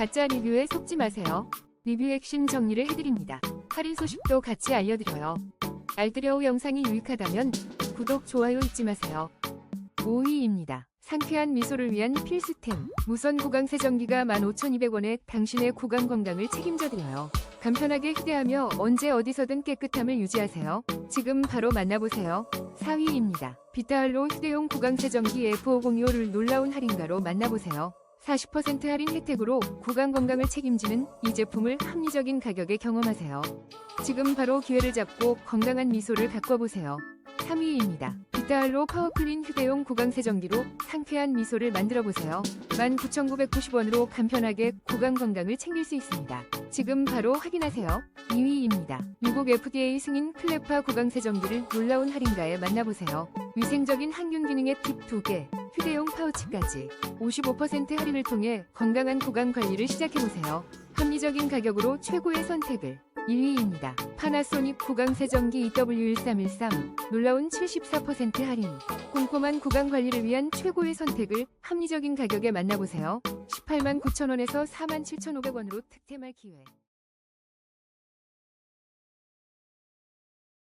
가짜 리뷰에 속지 마세요. 리뷰 핵심 정리를 해드립니다. 할인 소식도 같이 알려드려요. 알뜰여우 영상이 유익하다면 구독, 좋아요 잊지 마세요. 5위입니다. 상쾌한 미소를 위한 필수템. 무선 구강 세정기가 15,200원에 당신의 구강 건강을 책임져 드려요. 간편하게 휴대하며 언제 어디서든 깨끗함을 유지하세요. 지금 바로 만나보세요. 4위입니다. 비타할로 휴대용 구강 세정기 F5025를 놀라운 할인가로 만나보세요. 40% 할인 혜택으로 구강 건강을 책임지는 이 제품을 합리적인 가격에 경험하세요. 지금 바로 기회를 잡고 건강한 미소를 바꿔보세요. 3위입니다. 비타할로 파워클린 휴대용 구강 세정기로 상쾌한 미소를 만들어 보세요. 19,990원으로 간편하게 구강 건강을 챙길 수 있습니다. 지금 바로 확인하세요. 2위입니다. 미국 FDA 승인 클레파 구강 세정기를 놀라운 할인가에 만나보세요. 위생적인 항균 기능의 팁 2개, 휴대용 파우치까지 55% 할인을 통해 건강한 구강 관리를 시작해보세요. 합리적인 가격으로 최고의 선택을 1위입니다. 파나소닉 구강 세정기 EW1313 놀라운 74% 할인 꼼꼼한 구강 관리를 위한 최고의 선택을 합리적인 가격에 만나보세요. 18만 9천원에서 4만 7,500원으로 득템할 기회